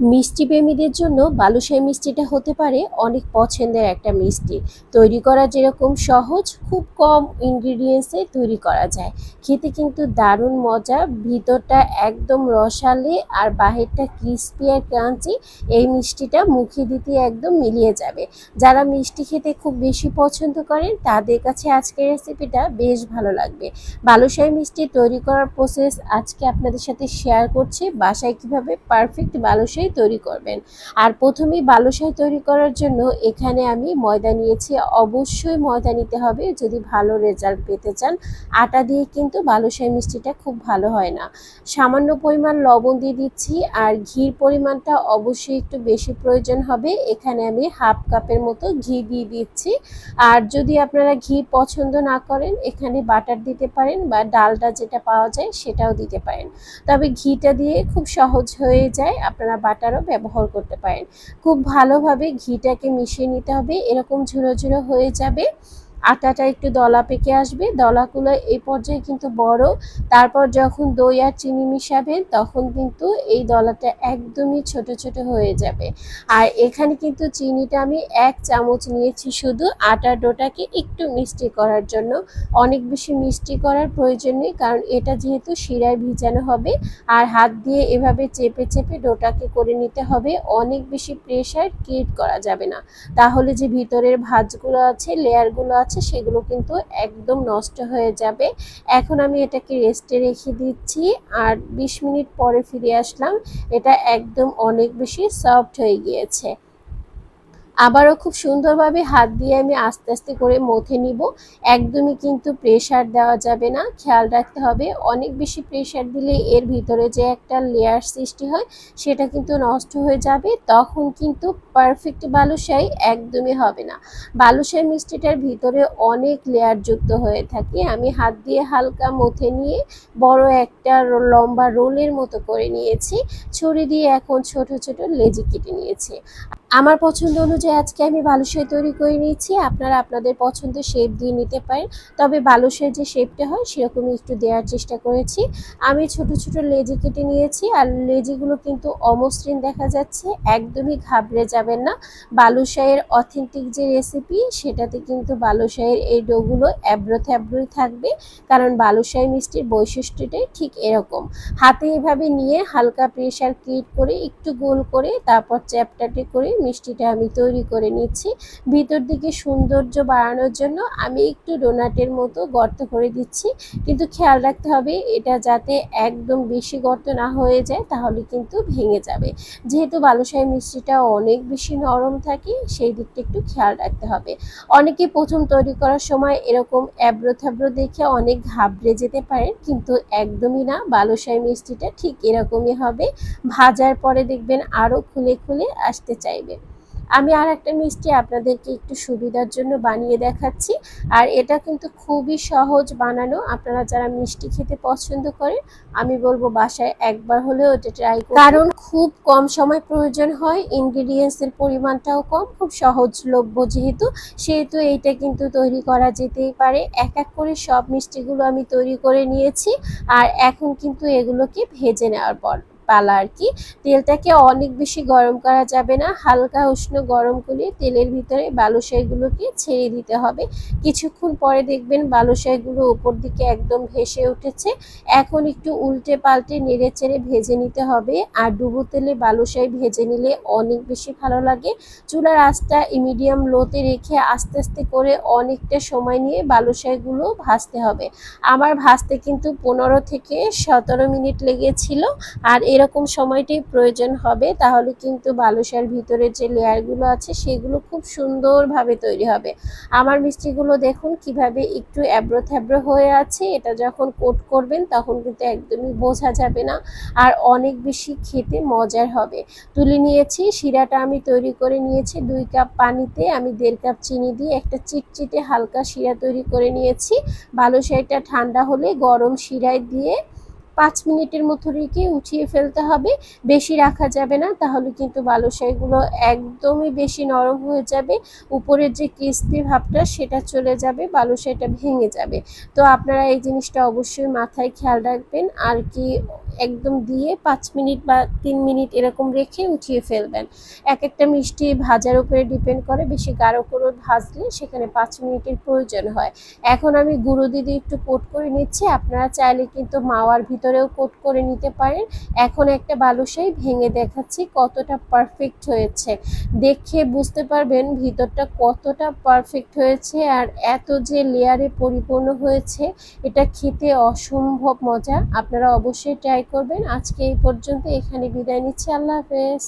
মিষ্টি প্রেমীদের জন্য বালুশাহী মিষ্টিটা হতে পারে অনেক পছন্দের একটা মিষ্টি। তৈরি করা যেরকম সহজ, খুব কম ইনগ্রিডিয়েন্টসে তৈরি করা যায়। খেতে কিন্তু দারুণ মজা, ভিতরটা একদম রসালে আর বাহিরটা ক্রিস্পি আর ক্রাঞ্চি এই মিষ্টিটা মুখে দিতে একদম মিলিয়ে যাবে। যারা মিষ্টি খেতে খুব বেশি পছন্দ করেন, তাদের কাছে আজকের রেসিপিটা বেশ ভালো লাগবে। বালুশাহী মিষ্টি তৈরি করার প্রসেস আজকে আপনাদের সাথে শেয়ার করছি। বাসায় কীভাবে পারফেক্ট বালুশাহী তৈরি করবেন। আর প্রথমেই বালুশাহী তৈরি করার জন্য এখানে আমি ময়দা নিয়েছি। অবশ্যই ময়দা নিতে হবে। যদি ভালো রেজাল্ট পেতে চান, আটা দিয়ে কিন্তু বালুশাহী মিষ্টিটা খুব ভালো হয় না। সামান্য পরিমাণ লবণ দিয়ে দিচ্ছি। আর ঘির পরিমাণটা অবশ্যই একটু বেশি প্রয়োজন হবে। এখানে আমি হাফ কাপের মতো ঘি দিয়ে দিচ্ছি। আর যদি আপনারা ঘি পছন্দ না করেন, এখানে বাটার দিতে পারেন বা ডালটা যেটা পাওয়া যায়, সেটাও দিতে পারেন। তবে ঘিটা দিয়ে খুব সহজ হয়ে যায়। আপনারা বাটারও ব্যবহার করতে পারেন। খুব ভালোভাবে ঘিটাকে মিশিয়ে নিতে হবে। এরকম ঝুলো ঝুলো হয়ে যাবে। আটাটা একটু দলা পেকে আসবে। দলাগুলো এই পর্যায়ে কিন্তু বড়। তারপর যখন দই আর চিনি মিশাবেন তখন কিন্তু এই দলাটা একদমই ছোট ছোট হয়ে যাবে। আর এখানে কিন্তু চিনিটা আমি এক চামচ নিয়েছি শুধু। আটার ডোটাকে একটু মিষ্টি করার জন্য। অনেক বেশি মিষ্টি করার প্রয়োজন নেই, কারণ এটা যেহেতু শিরায় ভিজানো হবে। আর হাত দিয়ে এভাবে চেপে চেপে ডোটাকে করে নিতে হবে। অনেক বেশি প্রেশার ক্রিয়েট করা যাবে না। তাহলে যে ভিতরের ভাজগুলো আছে লেয়ারগুলো আছে সেগুলো কিন্তু একদম নষ্ট হয়ে যাবে। এখন আমি এটাকে রেস্টে রেখে দিচ্ছি আর বিশ মিনিট পরে ফিরে আসলাম। এটা একদম অনেক বেশি সফট হয়ে গিয়েছে। আবারও খুব সুন্দরভাবে হাত দিয়ে আমি আস্তে আস্তে করে মথে নিব। একদমই কিন্তু প্রেশার দেওয়া যাবে না। খেয়াল রাখতে হবে, অনেক বেশি প্রেশার দিলে এর ভিতরে যে একটা লেয়ার সৃষ্টি হয়, সেটা কিন্তু নষ্ট হয়ে যাবে। তখন কিন্তু পারফেক্ট বালুশাহী একদমই হবে না। বালুশাহী মিষ্টিটার ভিতরে অনেক লেয়ার যুক্ত হয়ে থাকে। আমি হাত দিয়ে হালকা মথে নিয়ে বড় একটা লম্বা রোলের মতো করে নিয়েছি। ছুরি দিয়ে এখন ছোট ছোট লেজি কেটে নিয়েছি। আমার পছন্দ অনুযায়ী আজকে আমি বালুশাহী তৈরি করে নিয়েছি, আপনারা আপনাদের পছন্দের শেপ দিয়ে নিতে পারেন। তবে বালুশাহীর যে শেপটা হয়, সেরকমই একটু দেওয়ার চেষ্টা করেছি। আমি ছোট ছোট লেজি কেটে নিয়েছি, আর লেজিগুলো কিন্তু অমসৃণ দেখা যাচ্ছে, একদমই ঘাবড়ে যাবেন না। বালুশাহের অথেন্টিক যে রেসিপি সেটাতে কিন্তু বালুশাহের এই ডোগুলো অ্যাব্রো থ্যাব্রোই থাকবে, কারণ বালুশাহী মিষ্টির বৈশিষ্ট্যটাই ঠিক এরকম। হাতে এভাবে নিয়ে হালকা প্রেশার ক্রিয়েট করে, একটু গোল করে, তারপর চ্যাপটাটে করে মিষ্টিটা আমি তৈরি করে নিচ্ছি। ভিতর দিকে সৌন্দর্য বাড়ানোর জন্য আমি একটু ডোনাটের মতো গর্ত করে দিচ্ছি। কিন্তু খেয়াল রাখতে হবে, এটা যাতে একদম বেশি গর্ত না হয়ে যায়, তাহলে কিন্তু ভেঙে যাবে। যেহেতু বালুশাহী মিষ্টিটা অনেক বেশি নরম থাকে, সেই দিকটা একটু খেয়াল রাখতে হবে। অনেকে প্রথম তৈরি করার সময় এরকম অ্যাব্রো থ্যাব্রো দেখে অনেক ঘাবড়ে যেতে পারেন, কিন্তু একদমই না। বালুশাহী মিষ্টিটা ঠিক এরকমই হবে। ভাজার পরে দেখবেন আরও খুলে খুলে আসতে চাইবে। আমি আর একটা মিষ্টি আপনাদেরকে একটু সুবিধার জন্য বানিয়ে দেখাচ্ছি। আর এটা কিন্তু খুবই সহজ বানানো। আপনারা যারা মিষ্টি খেতে পছন্দ করেন, আমি বলব বাসায় একবার হলেও এটা ট্রাই কারণ খুব কম সময় প্রয়োজন হয় ইনগ্রিডিয়েন্টসের পরিমাণটাও কম, খুব সহজলভ্য যেহেতু। সেহেতু এইটা কিন্তু তৈরি করা যেতেই পারে। এক এক করে সব মিষ্টিগুলো আমি তৈরি করে নিয়েছি। আর এখন কিন্তু এগুলোকে ভেজে নেওয়ার পর। পালা আর কি। তেলটাকে অনেক বেশি গরম করা যাবে না। হালকা উষ্ণ গরম করে তেলের ভিতরে বালুশাইগুলোকে ছেড়ে দিতে হবে। কিছুক্ষণ পরে দেখবেন বালুশাইগুলো উপর দিকে একদম ভেসে উঠেছে। এখন একটু উল্টে পাল্টে নেড়ে চেড়ে ভেজে নিতে হবে। আর ডুবো তেলে বালুশাই ভেজে নিলে অনেক বেশি ভালো লাগে। চুলার আঁচটা মিডিয়াম লোতে রেখে আস্তে আস্তে করে অনেকটা সময় নিয়ে বালুশাইগুলো ভাজতে হবে। আমার ভাজতে কিন্তু পনেরো থেকে সতেরো মিনিট লেগেছিল। আর এর এরকম সময়টাই প্রয়োজন হবে, তাহলে কিন্তু বালুশার ভিতরে যে লেয়ারগুলো আছে, সেগুলো খুব সুন্দরভাবে তৈরি হবে। আমার মিষ্টিগুলো দেখুন কীভাবে একটু অ্যাব্রো থ্যাব্রো হয়ে আছে। এটা যখন কোট করবেন, তখন কিন্তু একদমই বোঝা যাবে না। আর অনেক বেশি খেতে মজার হবে। তুলে নিয়েছি, শিরাটা আমি তৈরি করে নিয়েছি। দুই কাপ পানিতে আমি দেড় কাপ চিনি দিয়ে একটা চিটচিটে হালকা শিরা তৈরি করে নিয়েছি। বালুশাইটা ঠান্ডা হলে গরম শিরায় দিয়ে পাঁচ মিনিটের মতো রেখে উঠিয়ে ফেলতে হবে। বেশি রাখা যাবে না, তাহলে কিন্তু বালুশাইগুলো একদমই বেশি নরম হয়ে যাবে। উপরের যে কিস্তি ভাবটা, সেটা চলে যাবে বালুশাইটা ভেঙে যাবে। তো আপনারা এই জিনিসটা অবশ্যই মাথায় খেয়াল রাখবেন। আর কি একদম দিয়ে পাঁচ মিনিট বা তিন মিনিট এরকম রেখে উঠিয়ে ফেলবেন। এক একটা মিষ্টি ভাজার উপরে ডিপেন্ড করে, বেশি গাঢ় করে ভাজলে সেখানে পাঁচ মিনিটের প্রয়োজন হয়। এখন আমি গুঁড়ো দিদি একটু কোট করে নিচ্ছি। আপনারা চাইলে কিন্তু মাওয়ার ভিতরেও কোট করে নিতে পারেন। এখন একটা বালুশাই ভেঙে দেখাচ্ছি কতটা পারফেক্ট হয়েছে। দেখে বুঝতে পারবেন ভিতরটা কতটা পারফেক্ট হয়েছে আর এত যে লেয়ারে পরিপূর্ণ হয়েছে, এটা খেতে অসম্ভব মজা। আপনারা অবশ্যই ট্রাই করবেন। আজকে এই পর্যন্ত এখানে বিদায় নিচ্ছি। আল্লাহ হাফেজ।